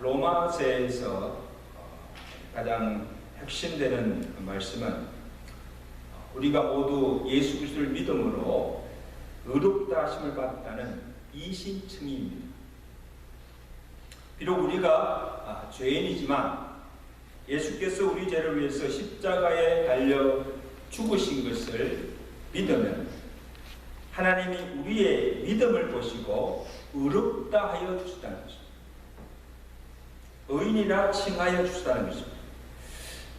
로마서에서 어, 가장 핵심되는 그 말씀은 어, 우리가 모두 예수 그리스도를 믿음으로 의롭다 하심을 받았다는 이신층입니다. 비록 우리가 아, 죄인이지만 예수께서 우리 죄를 위해서 십자가에 달려 죽으신 것을 믿으면 하나님이 우리의 믿음을 보시고 의롭다 하여 주시다는 것입니다. 의인이라 칭하여 주시다는 것입니다.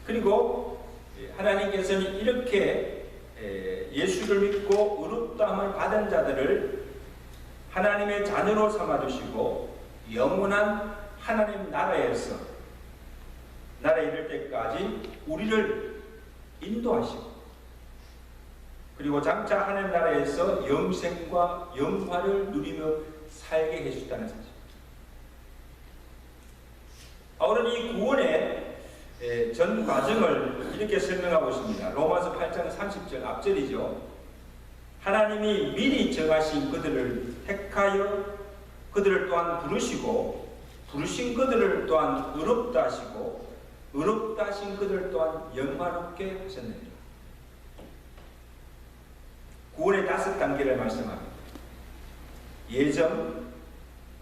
그리고 하나님께서는 이렇게 예수를 믿고 의롭다함을 받은 자들을 하나님의 자녀로 삼아주시고 영원한 하나님 나라에서 나라에 이를 때까지 우리를 인도하시고 그리고 장차 하나님 나라에서 영생과 영화를 누리며 살게 해주셨다는 사실. 바울은 이 구원의 전 과정을 이렇게 설명하고 있습니다. 로마서 8장 30절 앞절이죠. 하나님이 미리 정하신 그들을 택하여 그들을 또한 부르시고 부르신 그들을 또한 의롭다 하시고 의롭다 하신 그들 또한 영화롭게 하셨느니라. 구원의 다섯 단계를 말씀합니다. 예정,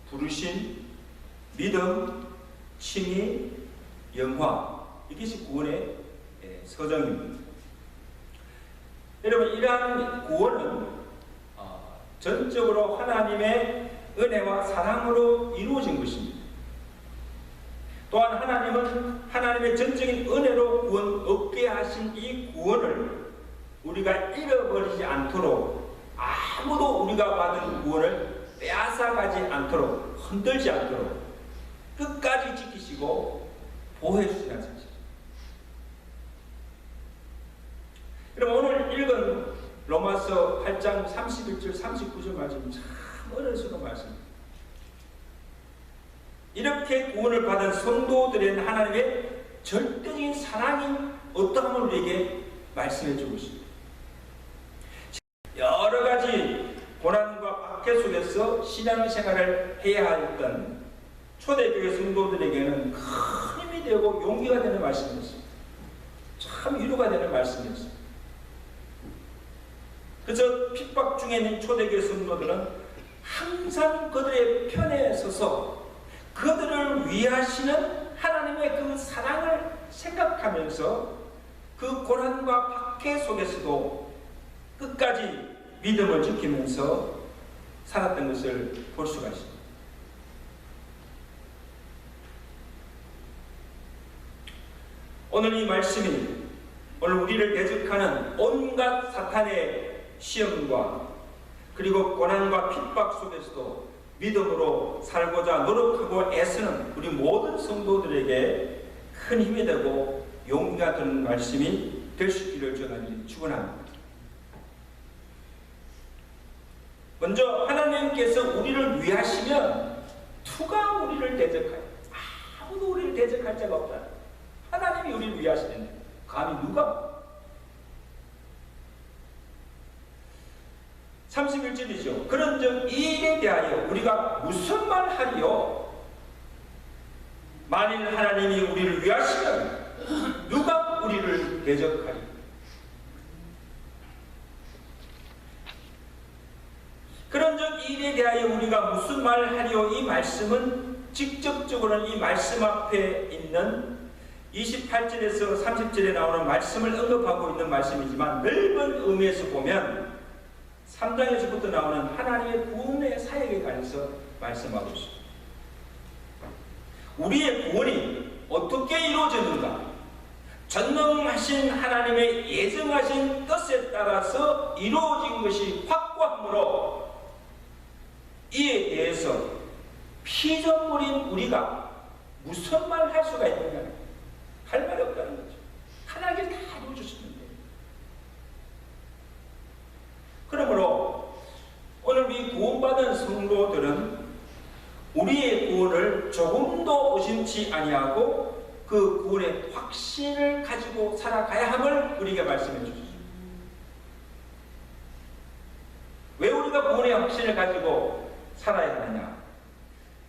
부르심, 믿음, 칭의, 영화 이것이 구원의 서정입니다. 여러분 이러한 구원은 어, 전적으로 하나님의 은혜와 사랑으로 이루어진 것입니다. 또한 하나님은 하나님의 전적인 은혜로 구원 얻게 하신 이 구원을 우리가 잃어버리지 않도록 아무도 우리가 받은 구원을 빼앗아가지 않도록 흔들지 않도록 끝까지 지키시고 보호해 주시는 사실. 여러분 오늘 읽은 로마서 8장 31절 39절 말씀 참 어려스러운 말씀입니다. 이렇게 구원을 받은 성도들의 하나님의 절대적인 사랑이 어떠함을 우리에게 말씀해 주고 있습니다. 여러 가지 고난과 박해 속에서 신앙생활을 해야 했던 초대교회 성도들에게는 큰 힘이 되고 용기가 되는 말씀이었습니다. 참 위로가 되는 말씀이었습니다. 그저 핍박 중에 있는 초대교회 성도들은 항상 그들의 편에 서서 그들을 위하시는 하나님의 그 사랑을 생각하면서 그 고난과 박해 속에서도 끝까지 믿음을 지키면서 살았던 것을 볼 수가 있습니다. 오늘 이 말씀이 오늘 우리를 대적하는 온갖 사탄의 시험과 그리고 고난과 핍박 속에서도 믿음으로 살고자 노력하고 애쓰는 우리 모든 성도들에게 큰 힘이 되고 용기가 되는 말씀이 될 수 있기를 저는 축원합니다. 먼저 하나님께서 우리를 위하시면 누가 우리를 대적하요? 아무도 우리를 대적할 자가 없다. 하나님이 우리를 위하시는데 감히 누가? 31절이죠. 그런 즉 이 일에 대하여 우리가 무슨 말 하리요? 만일 하나님이 우리를 위하시면 누가 우리를 대적하리? 그런즉 이 일에 대하여 우리가 무슨 말 하리요? 이 말씀은 직접적으로는 이 말씀 앞에 있는 28절에서 30절에 나오는 말씀을 언급하고 있는 말씀이지만 넓은 의미에서 보면 3장에서부터 나오는 하나님의 구원의 사역에 관해서 말씀하고 있습니다. 우리의 구원이 어떻게 이루어졌는가? 전능하신 하나님의 예정하신 뜻에 따라서 이루어진 것이 확고함으로 이에 대해서 피조물인 우리가 무슨 말 할 수가 있느냐? 할 말이 없다는 거죠. 하나님께 다 이루어주셨는데. 그러므로 오늘 이 구원받은 성도들은 우리의 구원을 조금도 의심치 아니하고 그 구원의 확신을 가지고 살아가야 함을 우리에게 말씀해 주셨습니다. 왜 우리가 구원의 확신을 가지고 살아야 하느냐?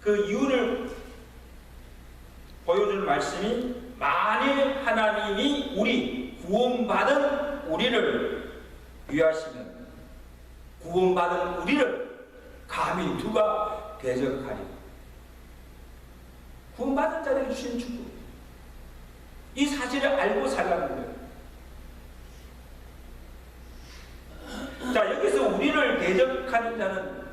그 이유를 보여줄 말씀이 만일 하나님이 우리 구원받은 우리를 위하시면 구원받은 우리를 감히 누가 대적하리? 구원받은 자들이 주신 축복. 이 사실을 알고 살라는 거예요. 자 여기서 우리를 대적하는 자는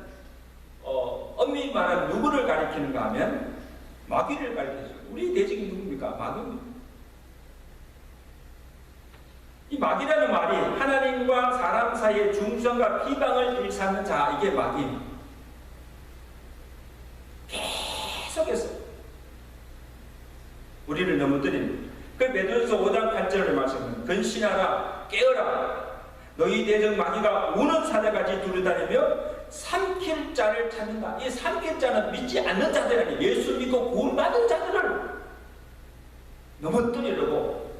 어, 엄밀히 말하면 누구를 가리키는가 하면 마귀를 가리키죠. 우리 대적이 누굽니까? 마귀입니다. 이 마귀라는 말이 하나님과 사람 사이의 중성과 피방을 일삼는 자 이게 마귀입니다. 계속해서 우리를 넘어뜨립니다. 그 베드로서 5장 8절의 말씀은 근신하라 깨어라 너희 대적 마귀가 우는 사자같이 두루다니며 삼킬 자를 찾는다. 이 삼킬 자는 믿지 않는 자들 아니 예수 믿고 구원받은 자들을 넘어뜨리려고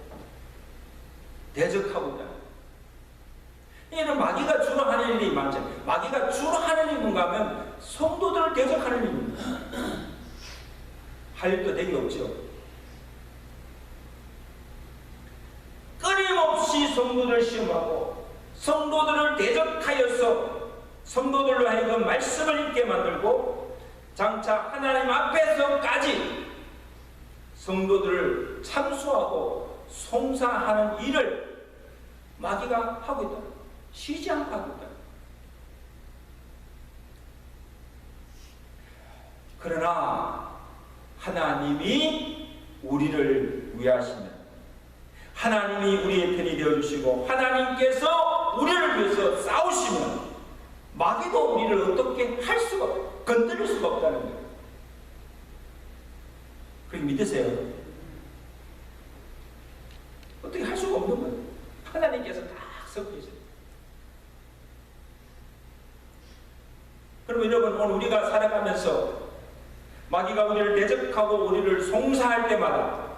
대적하고자. 이는 마귀가 주로 하는 일이 많죠. 마귀가 주로 하는 일이 뭔가 하면 성도들을 대적하는 일입니다. 할 일도 되게 없죠. 끊임없이 성도들을 시험하고 성도들을 대적하여서 성도들로 하여금 말씀을 읽게 만들고 장차 하나님 앞에서까지 성도들을 참수하고 송사하는 일을 마귀가 하고 있다. 쉬지 않고 하고 있다. 그러나 하나님이 우리를 위하시면 하나님이 우리의 편이 되어주시고 하나님께서 우리를 위해서 싸우시면 마귀도 우리를 어떻게 할 수가 건드릴 수가 없다는 거예요. 그렇게 믿으세요. 어떻게 할 수가 없는 거예요. 하나님께서 다 섞이세요. 그러면 여러분 오늘 우리가 살아가면서 마귀가 우리를 대적하고 우리를 송사할 때마다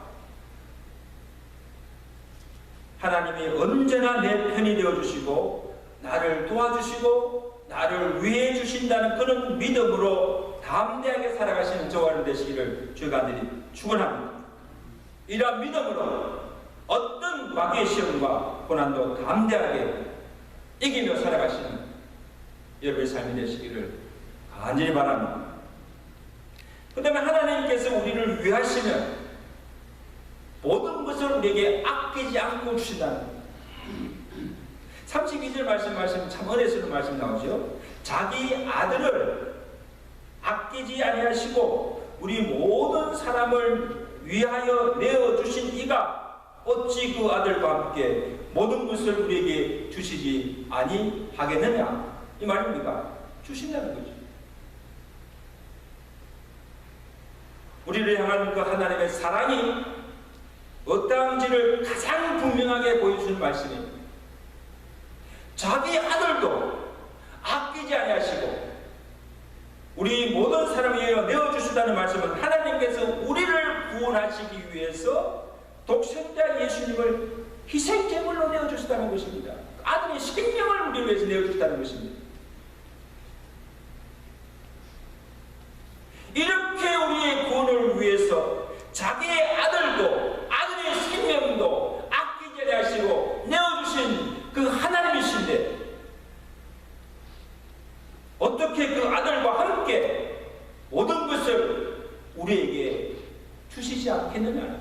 하나님이 언제나 내 편이 되어 주시고 나를 도와주시고 나를 위해 주신다는 그런 믿음으로 담대하게 살아가시는 저와 되시기를 주가 들이 축원합니다. 이러한 믿음으로 어떤 마귀의 시험과 고난도 담대하게 이기며 살아가시는 여러분의 삶이 되시기를 간절히 바랍니다. 그 다음에 하나님께서 우리를 위하시면 모든 것을 우리에게 아끼지 않고 주신다는. 32절 말씀 말씀 참 은혜스러운 말씀 나오죠. 자기 아들을 아끼지 아니하시고 우리 모든 사람을 위하여 내어 주신 이가 어찌 그 아들과 함께 모든 것을 우리에게 주시지 아니하겠느냐 이 말입니까? 주신다는 거죠. 우리를 향한 그 하나님의 사랑이 어떠한지를 가장 분명하게 보여주는 말씀입니다. 자기 아들도 아끼지 아니하시고 우리 모든 사람을 위하여 내어주신다는 말씀은 하나님께서 우리를 구원하시기 위해서 독생자 예수님을 희생제물로 내어주셨다는 것입니다. 아들의 생명을 우리 위해서 내어주셨다는 것입니다. 이렇게 우리의 구원을 위해서 자기의 아들도 아들의 생명도 아끼지 아니하시고 내어주신 그 하나님이신데 어떻게 그 아들과 함께 모든 것을 우리에게 주시지 않겠느냐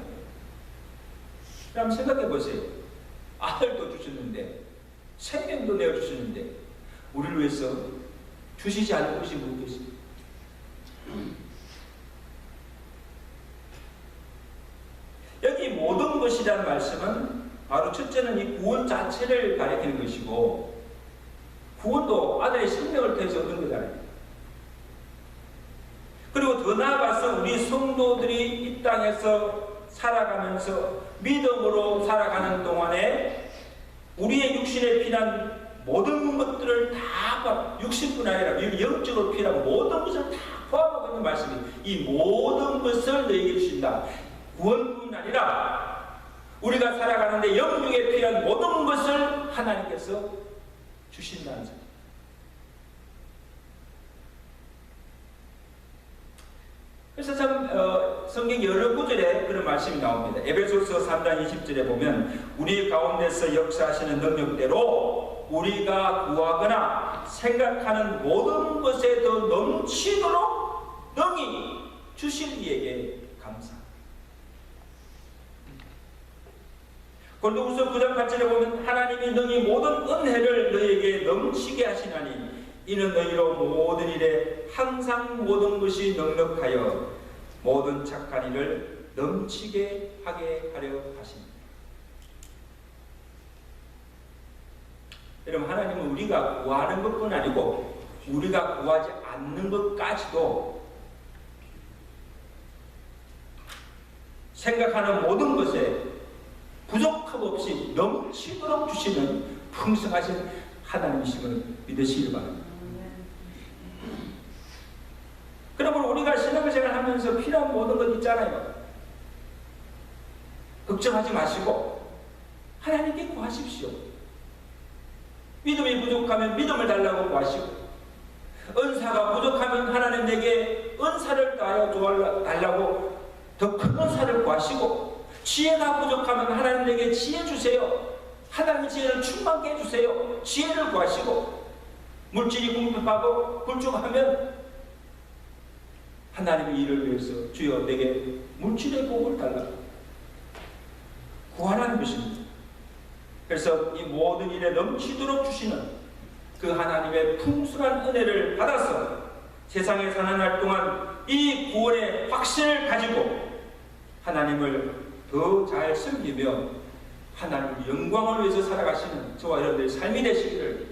그럼 생각해 보세요 아들도 주셨는데 생명도 내어 주셨는데 우리를 위해서 주시지 않을 것이 무엇이겠습니까 여기 모든 것이라는 말씀은 바로 첫째는 이 구원 자체를 가리키는 것이고 구원도 아들의 생명을 통해서 얻는 거다. 그리고 더 나아가서 우리 성도들이 이 땅에서 살아가면서 믿음으로 살아가는 동안에 우리의 육신에 필요한 모든 것들을 다 육신뿐 아니라 영적으로 필요한 모든 것을 다 포함하고 있는 말씀이 이 모든 것을 너에게 주신다. 구원뿐 아니라 우리가 살아가는데 영육에 필요한 모든 것을 하나님께서 주신다는 그래서 참 어, 성경 여러 구절에 그런 말씀이 나옵니다. 에베소서 3장 20절에 보면 우리 가운데서 역사하시는 능력대로 우리가 구하거나 생각하는 모든 것에 더 넘치도록 능히 주실 이에게 감사. 골로우서 9장 8절에 보면 하나님이 능히 모든 은혜를 너에게 넘치게 하시나니 이는 너희로 모든 일에 항상 모든 것이 넉넉하여 모든 착한 일을 넘치게 하게 하려 하십니다. 여러분 하나님은 우리가 구하는 것뿐 아니고 우리가 구하지 않는 것까지도 생각하는 모든 것에 부족함 없이 넘치도록 주시는 풍성하신 하나님이심을 믿으시길 바랍니다. 그러므로 우리가 신앙생활 하면서 필요한 모든 것 있잖아요. 걱정하지 마시고 하나님께 구하십시오. 믿음이 부족하면 믿음을 달라고 구하시고 은사가 부족하면 하나님 내게 은사를 달라고 더 큰 은사를 구하시고 지혜가 부족하면 하나님 내게 지혜 주세요. 하나님 지혜를 충만케 해주세요. 지혜를 구하시고 물질이 궁핍하고 불충하면 하나님의 일을 위해서 주여 내게 물질의 복을 달라 구하라는 것입니다. 그래서 이 모든 일에 넘치도록 주시는 그 하나님의 풍성한 은혜를 받아서 세상에 사는 날 동안 이 구원의 확신을 가지고 하나님을 더 잘 섬기며 하나님의 영광을 위해서 살아가시는 저와 여러분들의 삶이 되시기를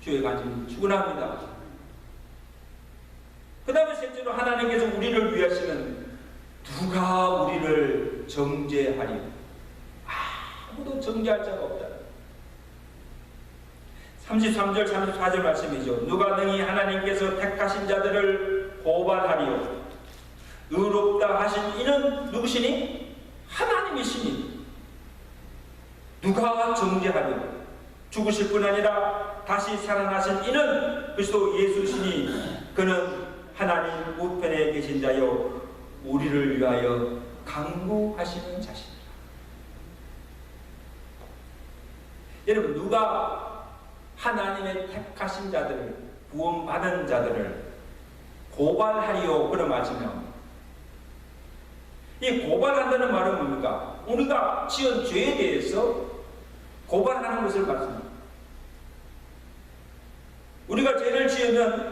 주의 간절히 축원합니다. 그 다음에 셋째로 하나님께서 우리를 위하시는 누가 우리를 정죄하리 아무도 정죄할 자가 없다. 33절 34절 말씀이죠. 누가 능히 하나님께서 택하신 자들을 고발하리요. 의롭다 하신 이는 누구시니? 하나님이시니. 누가 정죄하리요. 죽으실 뿐 아니라 다시 살아나신 이는 그리스도 예수시니 그는 하나님 우편에 계신 자요 우리를 위하여 강구하시는 자십니다. 여러분 누가 하나님의 택하신 자들을 구원받은 자들을 고발하리요 나옵니다. 이 고발한다는 말은 뭡니까? 우리가 지은 죄에 대해서 고발하는 것을 말씀합니다. 우리가 죄를 지으면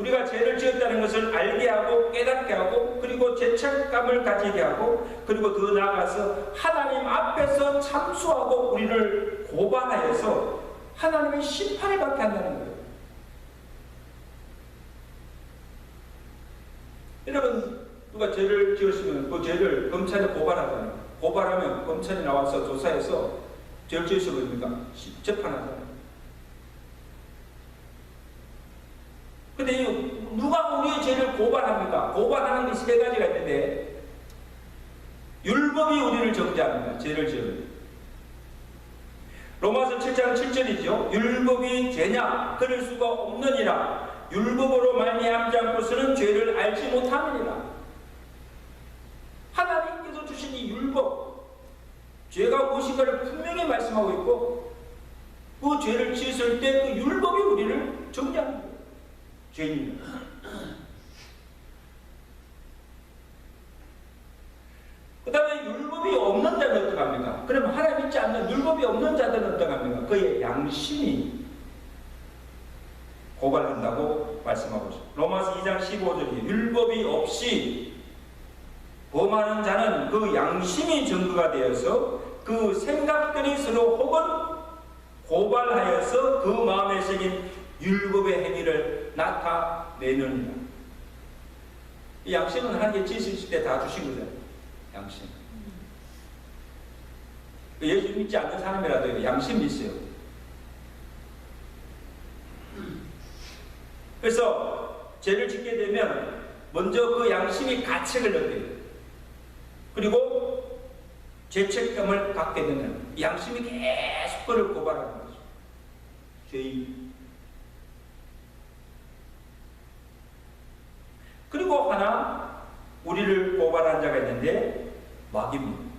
우리가 죄를 지었다는 것을 알게 하고 깨닫게 하고 그리고 죄책감을 가지게 하고 그리고 더 나아가서 하나님 앞에서 참수하고 우리를 고발하여서 하나님의 심판을 받게 한다는 거예요. 여러분 누가 죄를 지었으면 그 죄를 검찰에 고발하잖아요. 고발하면 검찰이 나와서 조사해서 죄를 지으셔버립니까? 재판하잖아요. 근데 누가 우리의 죄를 고발합니까? 고발하는 게 세 가지가 있는데 율법이 우리를 정죄합니다. 죄를 지으면. 로마서 7장 7절이죠. 율법이 죄냐? 그럴 수가 없느니라. 율법으로 말미암지 않고서는 죄를 알지 못함이니라. 하나님께서 주신 이 율법, 죄가 무엇인가를 분명히 말씀하고 있고 그 죄를 지었을 때 그 율법이 우리를 정죄합니다. 죄입니다. 그 다음에 율법이 없는 자는 어떡합니까? 그러면 하나님 믿지 않는 율법이 없는 자들은 어떡합니까? 그의 양심이 고발한다고 말씀하고 있습니다. 로마서 2장 15절에 율법이 없이 범하는 자는 그 양심이 증거가 되어서 그 생각들이 서로 혹은 고발하여서 그 마음에 새긴 율법의 행위를 나타내느니라. 이 양심은 하나님께 지으실 때 다 주신 거잖아요. 양심. 그 예수 믿지 않는 사람이라도 양심이 있어요. 그래서 죄를 짓게 되면 먼저 그 양심이 가책을 느껴요. 그리고 죄책감을 갖게 되면 양심이 계속 그를 고발하는 거죠. 죄인. 그리고 하나 우리를 고발한 자가 있는데 마귀입니다.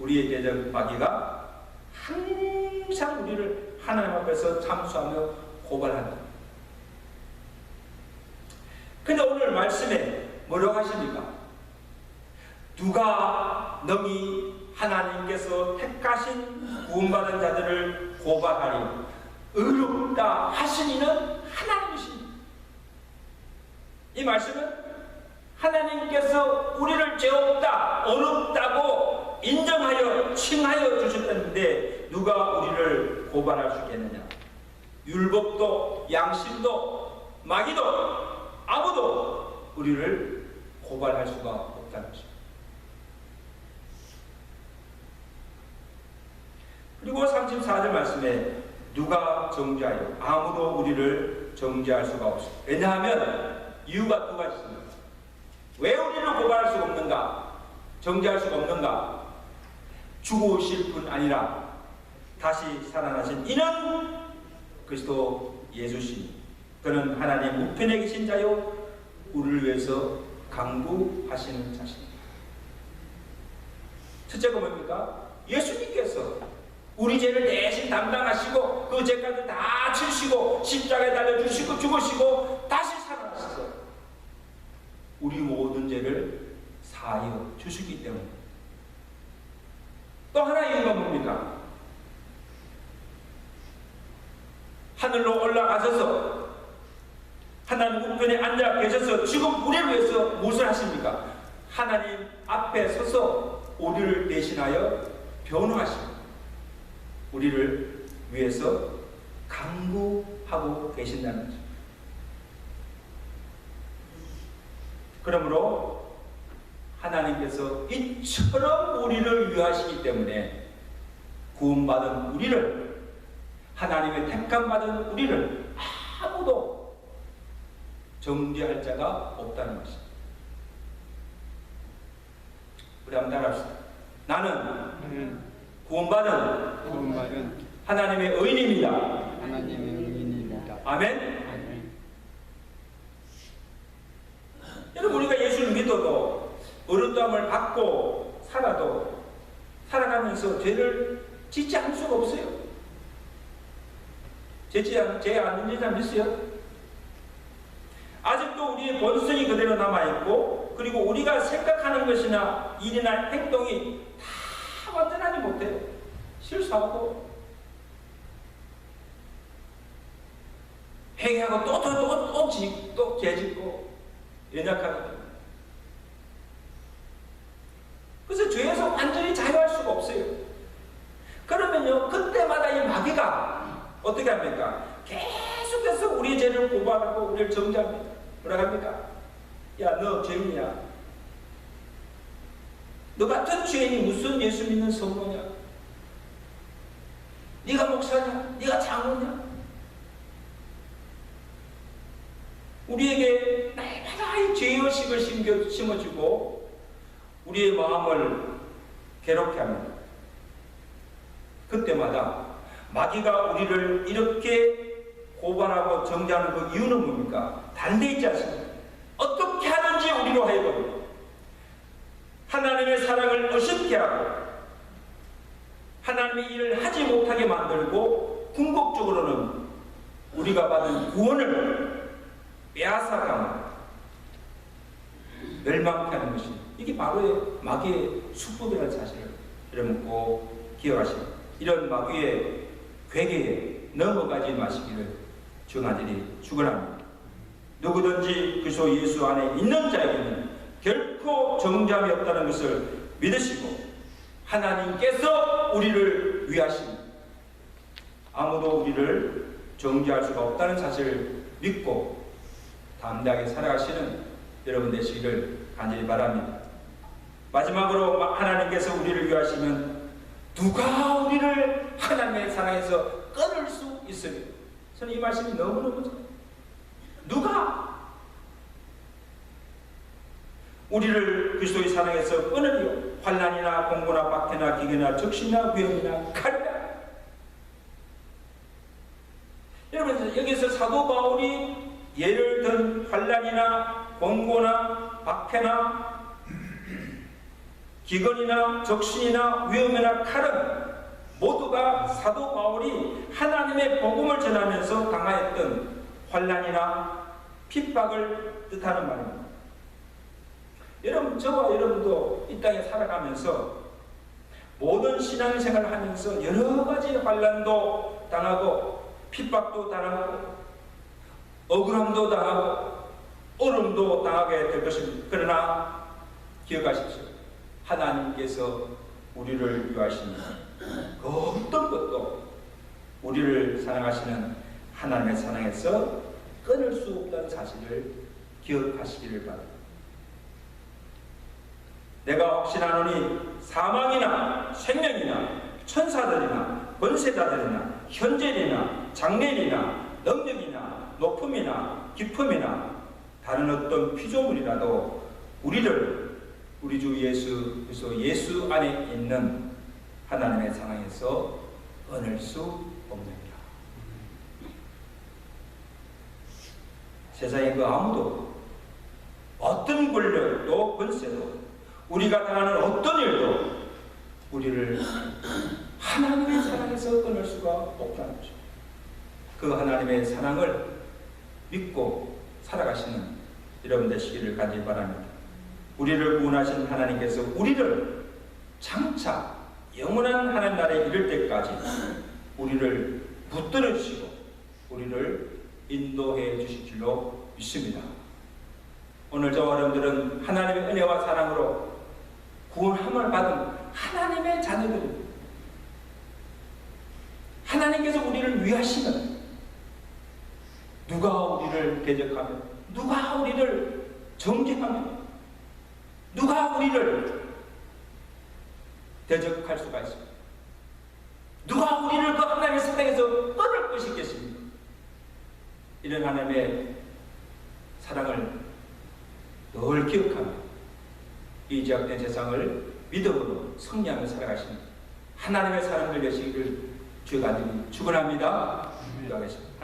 대적 마귀가 항상 우리를 하나님 앞에서 참수하며 고발한다. 근데 오늘 말씀에 뭐라고 하십니까? 누가 너희 하나님께서 택하신 구원받은 자들을 고발하리 의롭다 하시니는 하나님이십니다. 이 말씀은 하나님께서 우리를 죄 없다, 어렵다고 인정하여 칭하여 주셨다는데 누가 우리를 고발할 수 있겠느냐? 율법도 양심도 마귀도 아무도 우리를 고발할 수가 없다는 것입니다. 그리고 34절 말씀에 누가 정죄하여 아무도 우리를 정죄할 수가 없습니다. 왜냐하면 이유가 두 가지 있습니다. 왜 우리를 고발할 수 없는가? 정죄할 수가 없는가? 죽으실 뿐 아니라 다시 살아나신 이는 그리스도 예수시니 그는 하나님 우편에 계신 자요 우리를 위해서 강구하시는 자십니다. 첫째가 뭡니까? 예수님께서 우리 죄를 대신 담당하시고 그 죄까지 다 치시고 십자가에 달려 주시고 죽으시고 다시 살아나셔서 우리 모든 죄를 사하여 주시기 때문에 또 하나 이유가 뭡니까? 하늘로 올라가셔서 하나님 우편에 앉아 계셔서 지금 우리를 위해서 무엇을 하십니까? 하나님 앞에 서서 우리를 대신하여 변호하십니다. 우리를 위해서 강구하고 계신다는 거죠. 그러므로 하나님께서 이처럼 우리를 위하시기 때문에 구원받은 우리를 하나님의 택함 받은 우리를 아무도 정죄할 자가 없다는 것입니다. 우리 한번 따라합시다. 나는 구원받은 구원받은 하나님의 의인입니다. 하나님의 의인입니다. 아멘. 여러분 우리가 예수를 믿어도 어른됨을 받고 살아도 살아가면서 죄를 짓지 않을 수가 없어요. 죄지 않- 죄안 짓는 사람 있어요? 아직도 우리의 본성이 그대로 남아있고 그리고 우리가 생각하는 것이나 일이나 행동이 다 완전하지 못해요. 실수하고 회개하고 또 또 또또또 죄짓고 연약하기 때문에 그래서 죄에서 완전히 자유할 수가 없어요. 그러면요 그때마다 이 마귀가 어떻게 합니까? 계속해서 우리의 죄를 고발하고 우리를 정죄합니다. 뭐라 합니까? 야 너 죄인이야. 너 같은 죄인이 무슨 예수 믿는 성도냐? 네가 목사냐? 네가 장로냐? 우리에게 의식을 심겨, 심어주고 우리의 마음을 괴롭게 합니다. 그때마다 마귀가 우리를 이렇게 고발하고 정죄하는 그 이유는 뭡니까? 반대 있지 않습니까? 어떻게 하든지 우리로 하여금 하나님의 사랑을 어쉽게 하고 하나님의 일을 하지 못하게 만들고 궁극적으로는 우리가 받은 구원을 빼앗아가는 멸망케 하는 것이 이게 바로 마귀의 수법이라는 사실을 여러분 꼭 기억하시고 이런 마귀의 괴계에 넘어가지 마시기를 주나들이 축원합니다. 누구든지 그리스도 예수 안에 있는 자에게는 결코 정잠이 없다는 것을 믿으시고 하나님께서 우리를 위하십니다. 아무도 우리를 정죄할 수가 없다는 사실을 믿고 담대하게 살아가시는 여러분 되시기를 간절히 바랍니다. 마지막으로 하나님께서 우리를 위하시면 누가 우리를 하나님의 사랑에서 끊을 수 있으며 저는 이 말씀이 너무너무 좋아요. 누가 우리를 그리스도의 사랑에서 끊으리요 환난이나 공고나 박해나 기계나 적시나 위험이나 칼이나 여러분 여기서 사도 바울이 예를 든 환란이나 공고나 박해나 기근이나 적신이나 위험이나 칼은 모두가 사도 바울이 하나님의 복음을 전하면서 당하였던 환란이나 핍박을 뜻하는 말입니다. 여러분 저와 여러분도 이 땅에 살아가면서 모든 신앙생활을 하면서 여러 가지 환란도 당하고 핍박도 당하고 억울함도 당하고 어려움도 당하게 될 것입니다. 그러나 기억하십시오. 하나님께서 우리를 위하십니다. 그 어떤 것도 우리를 사랑하시는 하나님의 사랑에서 끊을 수 없다는 사실을 기억하시기를 바랍니다. 내가 확신하노니 사망이나 생명이나 천사들이나 권세자들이나 현재이나 장래이나 능력이나 높음이나 깊음이나 다른 어떤 피조물이라도 우리를 우리 주 예수 그리스도 예수 안에 있는 하나님의 사랑에서 끊을 수 없느니라. 세상에 그 아무도 어떤 권력도 권세도 우리가 당하는 어떤 일도 우리를 하나님의 사랑에서 끊을 수가 없다는 거죠. 그 하나님의 사랑을 믿고 살아가시는 여러분 되시기를 간절히 바랍니다. 우리를 구원하신 하나님께서 우리를 장차 영원한 하나님 나라에 이를 때까지 우리를 붙들어 주시고 우리를 인도해 주실 줄로 믿습니다. 오늘 저와 여러분들은 하나님의 은혜와 사랑으로 구원함을 받은 하나님의 자녀들입니다. 하나님께서 우리를 위하시는 누가 우리를 대적하며 누가 우리를 정죄하며 누가 우리를 대적할 수가 있습니까? 누가 우리를 그 하나님의 사랑에서 끊을 것이 있겠습니까? 이런 하나님의 사랑을 늘 기억하며 이 제약된 세상을 믿음으로 승리하며 살아가시는 하나님의 사랑을 되시기를 주가 축원합니다. 기도하겠습니다.